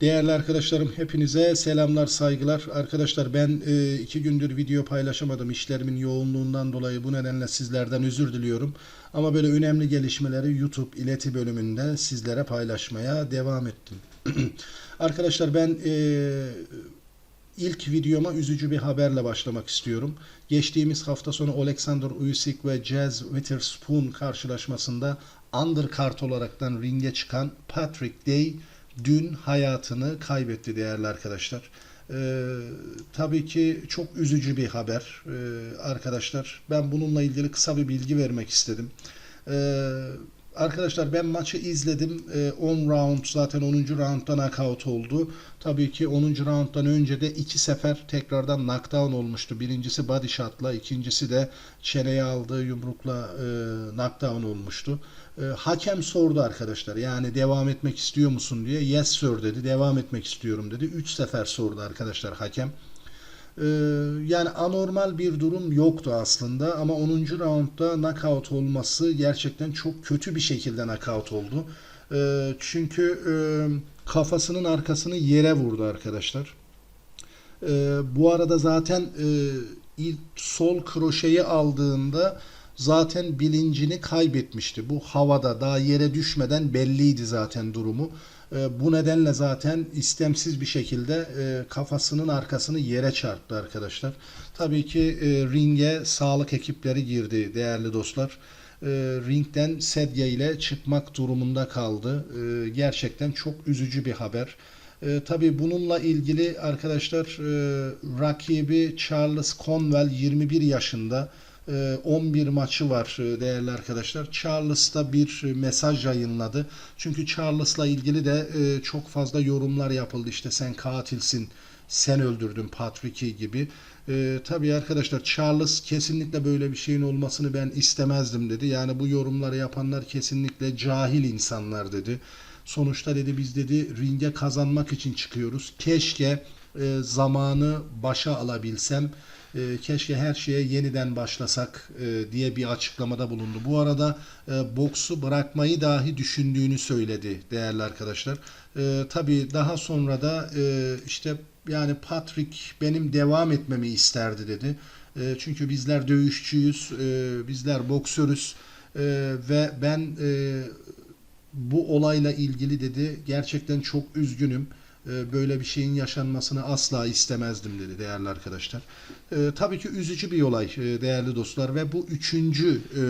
Değerli arkadaşlarım hepinize selamlar saygılar. Arkadaşlar ben e, iki gündür video paylaşamadım işlerimin yoğunluğundan dolayı bu nedenle sizlerden özür diliyorum. Ama böyle önemli gelişmeleri YouTube ileti bölümünde sizlere paylaşmaya devam ettim. Arkadaşlar ben e, ilk videoma üzücü bir haberle başlamak istiyorum. Geçtiğimiz hafta sonu Alexander Usyk ve Jazz Witherspoon karşılaşmasında undercard olaraktan ringe çıkan Patrick Day dün hayatını kaybetti değerli arkadaşlar. Ee, tabii ki çok üzücü bir haber ee, arkadaşlar. Ben bununla ilgili kısa bir bilgi vermek istedim. Ee, arkadaşlar ben maçı izledim. Ee, 10 round zaten 10. roundda knockout oldu. Tabii ki 10. rounddan önce de iki sefer tekrardan knockdown olmuştu. Birincisi body shot'la, ikincisi de çeneye aldığı yumrukla e, knockdown olmuştu. E, hakem sordu arkadaşlar. Yani devam etmek istiyor musun diye. Yes sir dedi. Devam etmek istiyorum dedi. 3 sefer sordu arkadaşlar hakem. E, yani anormal bir durum yoktu aslında ama 10. roundda knockout olması gerçekten çok kötü bir şekilde knockout oldu. E, çünkü e, kafasının arkasını yere vurdu arkadaşlar. E, bu arada zaten e, ilk sol kroşeyi aldığında zaten bilincini kaybetmişti. Bu havada daha yere düşmeden belliydi zaten durumu. E, bu nedenle zaten istemsiz bir şekilde e, kafasının arkasını yere çarptı arkadaşlar. Tabii ki e, ringe sağlık ekipleri girdi değerli dostlar. E, ringden sedye ile çıkmak durumunda kaldı. Gerçekten çok üzücü bir haber. E, tabii bununla ilgili arkadaşlar e, rakibi Charles Conwell 21 yaşında. 11 maçı var e, değerli arkadaşlar. Charles da bir mesaj yayınladı. Çünkü Charles'la ilgili de e, çok fazla yorumlar yapıldı. İşte sen katilsin, sen öldürdün Patrick'i gibi. E, tabii arkadaşlar Charles kesinlikle böyle bir şeyin olmasını ben istemezdim dedi. Yani bu yorumları yapanlar kesinlikle cahil insanlar dedi. Sonuçta dedi biz dedi ringe kazanmak için çıkıyoruz. Keşke e, zamanı başa alabilsem. E, keşke her şeye yeniden başlasak e, diye bir açıklamada bulundu. Bu arada e, boksu bırakmayı dahi düşündüğünü söyledi değerli arkadaşlar. E, tabii daha sonra da e, işte yani Patrick benim devam etmemi isterdi dedi. E, çünkü bizler dövüşçüyüz, e, bizler boksörüz e, ve ben e, bu olayla ilgili dedi gerçekten çok üzgünüm. E, böyle bir şeyin yaşanmasını asla istemezdim dedi değerli arkadaşlar. E, tabii ki üzücü bir olay e, değerli dostlar ve bu üçüncü e,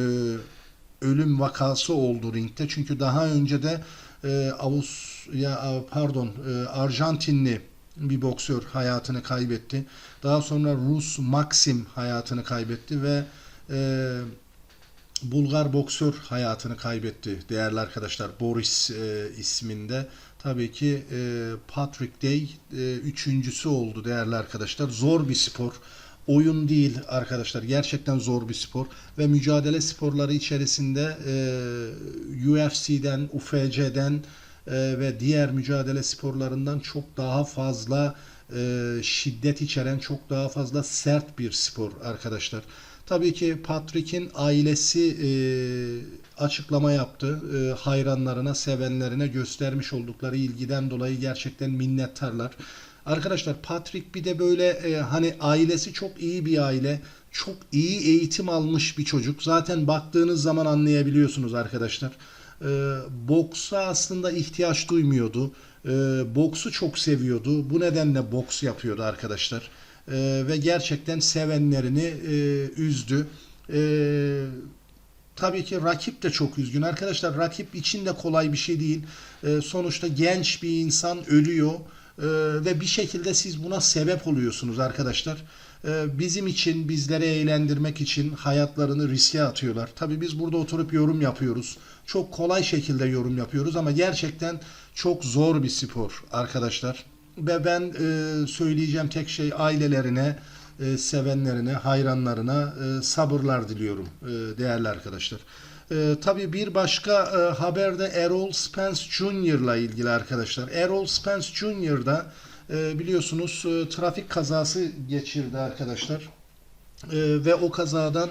ölüm vakası oldu ringte. Çünkü daha önce de e, Avus ya pardon e, Arjantinli bir boksör hayatını kaybetti. Daha sonra Rus Maxim hayatını kaybetti ve e, Bulgar boksör hayatını kaybetti değerli arkadaşlar. Boris e, isminde. Tabii ki e, Patrick Day e, üçüncüsü oldu değerli arkadaşlar. Zor bir spor. Oyun değil arkadaşlar. Gerçekten zor bir spor. Ve mücadele sporları içerisinde e, UFC'den, UFC'den e, ve diğer mücadele sporlarından çok daha fazla e, şiddet içeren, çok daha fazla sert bir spor arkadaşlar. Tabii ki Patrick'in ailesi e, açıklama yaptı. E, hayranlarına, sevenlerine göstermiş oldukları ilgiden dolayı gerçekten minnettarlar. Arkadaşlar Patrick bir de böyle e, hani ailesi çok iyi bir aile. Çok iyi eğitim almış bir çocuk. Zaten baktığınız zaman anlayabiliyorsunuz arkadaşlar. E, boksa aslında ihtiyaç duymuyordu. E, boksu çok seviyordu. Bu nedenle boks yapıyordu arkadaşlar. E, ve gerçekten sevenlerini e, üzdü. E, tabii ki rakip de çok üzgün. Arkadaşlar rakip için de kolay bir şey değil. E, sonuçta genç bir insan ölüyor e, ve bir şekilde siz buna sebep oluyorsunuz arkadaşlar. Bizim için, bizleri eğlendirmek için hayatlarını riske atıyorlar. Tabii biz burada oturup yorum yapıyoruz. Çok kolay şekilde yorum yapıyoruz ama gerçekten çok zor bir spor arkadaşlar. Ve ben e, söyleyeceğim tek şey ailelerine, e, sevenlerine, hayranlarına e, sabırlar diliyorum e, değerli arkadaşlar. E, tabii bir başka e, haber de Errol Spence Jr. ile ilgili arkadaşlar. Errol Spence Jr. da e, biliyorsunuz e, trafik kazası geçirdi arkadaşlar. E, ve o kazadan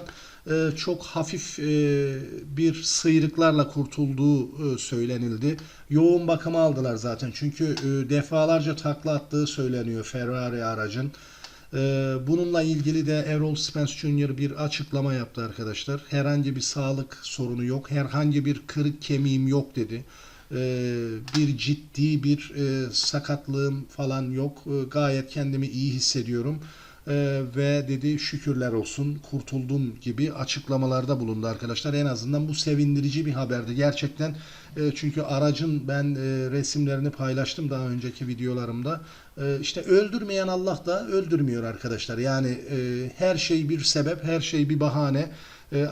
çok hafif e, bir sıyrıklarla kurtulduğu e, söylenildi. Yoğun bakıma aldılar zaten. Çünkü e, defalarca takla attığı söyleniyor Ferrari aracın. Bununla ilgili de Errol Spence Jr. bir açıklama yaptı arkadaşlar. Herhangi bir sağlık sorunu yok, herhangi bir kırık kemiğim yok dedi. Bir ciddi bir e, sakatlığım falan yok. Gayet kendimi iyi hissediyorum. Ee, Ve dedi şükürler olsun kurtuldum gibi açıklamalarda bulundu arkadaşlar. En azından bu sevindirici bir haberdi. Gerçekten e, çünkü aracın ben e, resimlerini paylaştım daha önceki videolarımda. E, işte öldürmeyen Allah da öldürmüyor arkadaşlar. Yani e, her şey bir sebep, her şey bir bahane.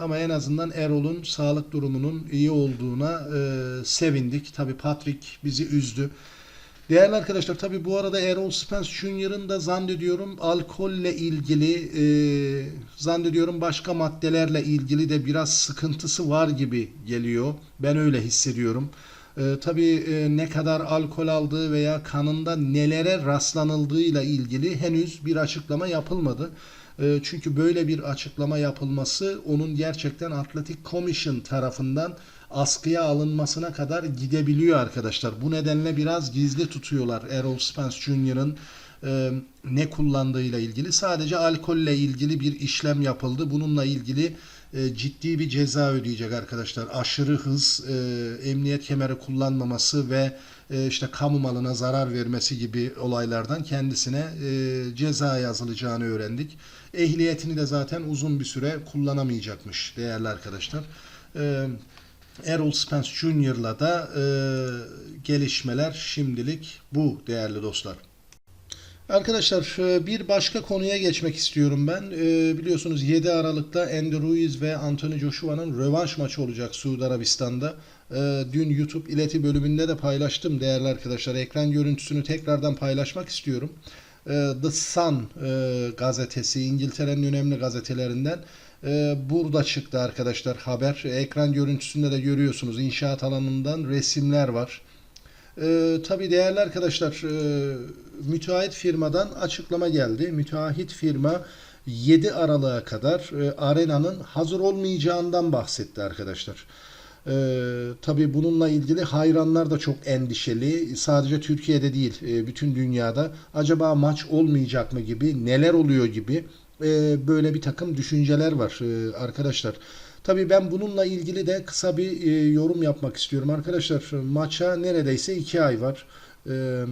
Ama en azından Erol'un sağlık durumunun iyi olduğuna e, sevindik. Tabii Patrick bizi üzdü. Değerli arkadaşlar tabii bu arada Errol Spence Jr.'ın da zannediyorum alkolle ilgili e, zannediyorum başka maddelerle ilgili de biraz sıkıntısı var gibi geliyor. Ben öyle hissediyorum. E, tabii e, ne kadar alkol aldığı veya kanında nelere rastlanıldığıyla ilgili henüz bir açıklama yapılmadı. E, çünkü böyle bir açıklama yapılması onun gerçekten Athletic Commission tarafından askıya alınmasına kadar gidebiliyor arkadaşlar. Bu nedenle biraz gizli tutuyorlar Errol Spence Jr.'ın e, ne kullandığıyla ilgili. Sadece alkolle ilgili bir işlem yapıldı. Bununla ilgili e, ciddi bir ceza ödeyecek arkadaşlar. Aşırı hız, e, emniyet kemeri kullanmaması ve e, işte kamu malına zarar vermesi gibi olaylardan kendisine e, ceza yazılacağını öğrendik. Ehliyetini de zaten uzun bir süre kullanamayacakmış değerli arkadaşlar. E, Errol Spence Jr.'la da e, gelişmeler şimdilik bu değerli dostlar. Arkadaşlar e, bir başka konuya geçmek istiyorum ben. E, Biliyorsunuz 7 Aralık'ta Andy Ruiz ve Anthony Joshua'nın rövanş maçı olacak Suudi Arabistan'da. E, Dün YouTube ileti bölümünde de paylaştım değerli arkadaşlar. Ekran görüntüsünü tekrardan paylaşmak istiyorum. E, The Sun e, gazetesi İngiltere'nin önemli gazetelerinden burada çıktı arkadaşlar haber. Ekran görüntüsünde de görüyorsunuz inşaat alanından resimler var. Ee, tabii değerli arkadaşlar e, müteahhit firmadan açıklama geldi. Müteahhit firma 7 Aralık'a kadar e, arenanın hazır olmayacağından bahsetti arkadaşlar. Ee, tabii bununla ilgili hayranlar da çok endişeli. Sadece Türkiye'de değil, e, bütün dünyada. Acaba maç olmayacak mı gibi, neler oluyor gibi e, böyle bir takım düşünceler var e, arkadaşlar. Tabii ben bununla ilgili de kısa bir e, yorum yapmak istiyorum. Arkadaşlar maça neredeyse iki ay var. E,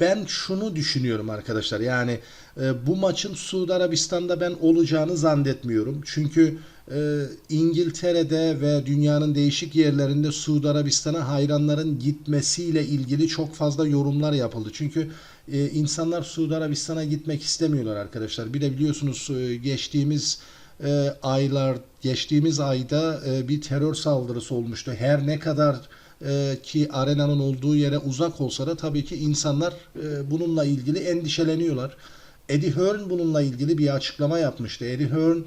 ben şunu düşünüyorum arkadaşlar. Yani e, bu maçın Suudi Arabistan'da ben olacağını zannetmiyorum. Çünkü e, İngiltere'de ve dünyanın değişik yerlerinde Suudi Arabistan'a hayranların gitmesiyle ilgili çok fazla yorumlar yapıldı. Çünkü e, insanlar Suudi Arabistan'a gitmek istemiyorlar arkadaşlar. Bir de biliyorsunuz e, geçtiğimiz e, aylar geçtiğimiz ayda e, bir terör saldırısı olmuştu. Her ne kadar e, ki arenanın olduğu yere uzak olsa da tabii ki insanlar e, bununla ilgili endişeleniyorlar. Eddie Hearn bununla ilgili bir açıklama yapmıştı. Eddie Hearn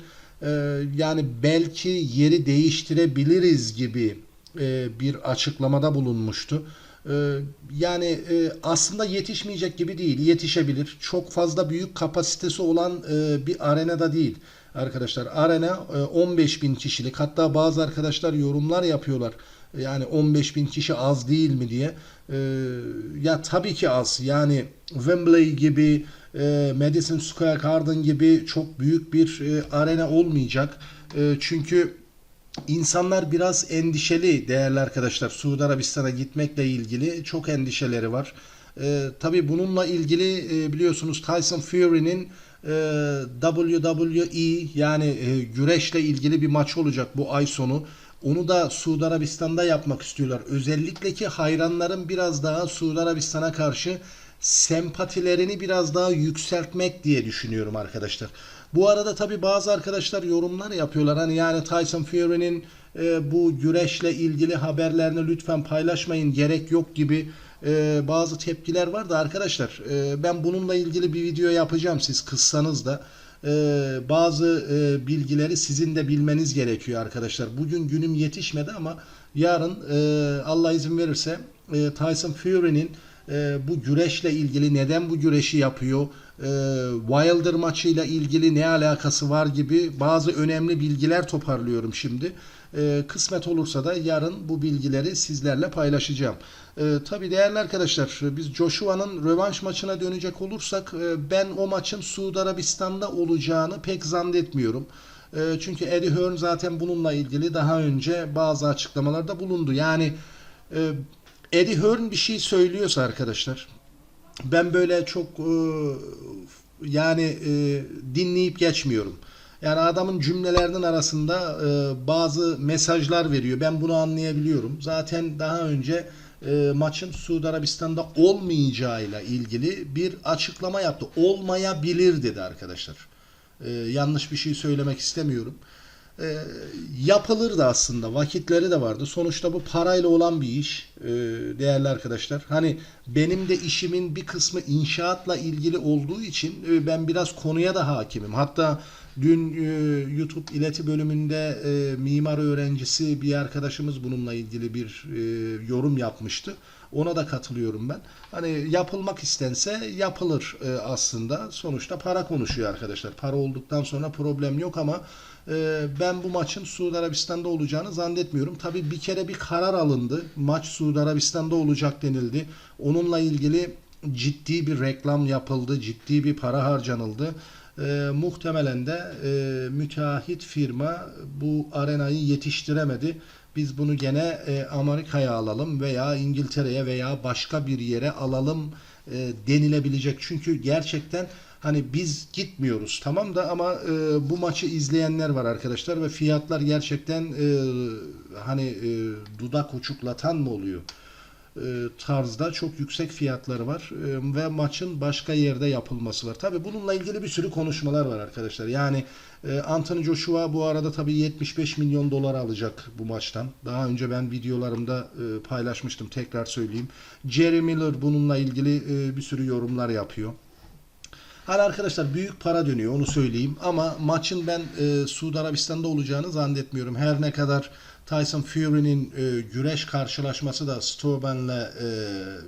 e, yani belki yeri değiştirebiliriz gibi e, bir açıklamada bulunmuştu. E, yani e, aslında yetişmeyecek gibi değil, yetişebilir. Çok fazla büyük kapasitesi olan e, bir arenada değil arkadaşlar. Arena e, 15 bin kişilik. Hatta bazı arkadaşlar yorumlar yapıyorlar. Yani 15 bin kişi az değil mi diye. Ya tabii ki az. Yani Wembley gibi, Madison Square Garden gibi çok büyük bir arena olmayacak. Çünkü İnsanlar biraz endişeli değerli arkadaşlar. Suudi Arabistan'a gitmekle ilgili çok endişeleri var. Ee, tabii bununla ilgili e, biliyorsunuz Tyson Fury'nin e, WWE yani e, güreşle ilgili bir maç olacak bu ay sonu. Onu da Suudi Arabistan'da yapmak istiyorlar. Özellikle ki hayranların biraz daha Suudi Arabistan'a karşı sempatilerini biraz daha yükseltmek diye düşünüyorum arkadaşlar. Bu arada tabi bazı arkadaşlar yorumlar yapıyorlar. Hani yani Tyson Fury'nin e, bu güreşle ilgili haberlerini lütfen paylaşmayın gerek yok gibi e, bazı tepkiler var da arkadaşlar e, ben bununla ilgili bir video yapacağım siz kıssanız da e, bazı e, bilgileri sizin de bilmeniz gerekiyor arkadaşlar. Bugün günüm yetişmedi ama yarın e, Allah izin verirse e, Tyson Fury'nin e, bu güreşle ilgili neden bu güreşi yapıyor, e, Wilder maçıyla ilgili ne alakası var gibi bazı önemli bilgiler toparlıyorum şimdi. E, kısmet olursa da yarın bu bilgileri sizlerle paylaşacağım. E, tabii değerli arkadaşlar biz Joshua'nın rövanş maçına dönecek olursak e, ben o maçın Suudi Arabistan'da olacağını pek zannetmiyorum. E, çünkü Eddie Hearn zaten bununla ilgili daha önce bazı açıklamalarda bulundu. Yani e, Eddie Hearn bir şey söylüyorsa arkadaşlar ben böyle çok e, yani e, dinleyip geçmiyorum. Yani adamın cümlelerinin arasında e, bazı mesajlar veriyor. Ben bunu anlayabiliyorum. Zaten daha önce e, maçın Suudi Arabistan'da olmayacağıyla ilgili bir açıklama yaptı. Olmayabilir dedi arkadaşlar. E, yanlış bir şey söylemek istemiyorum. E, yapılır da aslında vakitleri de vardı. Sonuçta bu parayla olan bir iş e, değerli arkadaşlar. Hani benim de işimin bir kısmı inşaatla ilgili olduğu için e, ben biraz konuya da hakimim. Hatta dün e, YouTube ileti bölümünde e, mimar öğrencisi bir arkadaşımız bununla ilgili bir e, yorum yapmıştı. Ona da katılıyorum ben. Hani yapılmak istense yapılır e, aslında. Sonuçta para konuşuyor arkadaşlar. Para olduktan sonra problem yok ama e, ben bu maçın Suudi Arabistan'da olacağını zannetmiyorum. Tabii bir kere bir karar alındı. Maç Suudi Arabistan'da olacak denildi. Onunla ilgili ciddi bir reklam yapıldı. Ciddi bir para harcanıldı. E, muhtemelen de e, müteahhit firma bu arenayı yetiştiremedi. Biz bunu gene e, Amerika'ya alalım veya İngiltere'ye veya başka bir yere alalım e, denilebilecek. Çünkü gerçekten hani biz gitmiyoruz tamam da ama e, bu maçı izleyenler var arkadaşlar ve fiyatlar gerçekten e, hani e, dudak uçuklatan mı oluyor? e, tarzda çok yüksek fiyatları var e, ve maçın başka yerde yapılması var. Tabii bununla ilgili bir sürü konuşmalar var arkadaşlar. Yani e, Anthony Joshua bu arada tabii 75 milyon dolar alacak bu maçtan. Daha önce ben videolarımda paylaşmıştım. Tekrar söyleyeyim. Jerry Miller bununla ilgili bir sürü yorumlar yapıyor. Hani arkadaşlar büyük para dönüyor onu söyleyeyim ama maçın ben e, Suudi Arabistan'da olacağını zannetmiyorum. Her ne kadar Tyson Fury'nin e, güreş karşılaşması da Stoben'le e,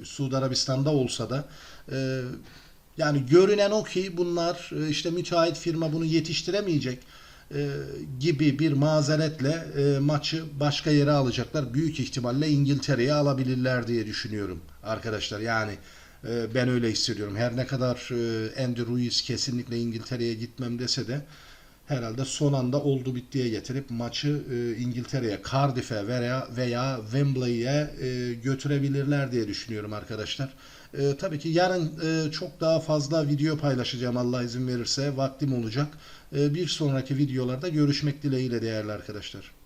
Suudi Arabistan'da olsa da e, yani görünen o ki bunlar e, işte müteahhit firma bunu yetiştiremeyecek e, gibi bir mazeretle e, maçı başka yere alacaklar. Büyük ihtimalle İngiltere'ye alabilirler diye düşünüyorum arkadaşlar. Yani ben öyle hissediyorum. Her ne kadar e, Andy Ruiz kesinlikle İngiltere'ye gitmem dese de herhalde son anda oldu bittiye getirip maçı e, İngiltere'ye, Cardiff'e veya veya Wembley'e e, götürebilirler diye düşünüyorum arkadaşlar. Tabii ki yarın çok daha fazla video paylaşacağım Allah izin verirse vaktim olacak. Bir sonraki videolarda görüşmek dileğiyle değerli arkadaşlar.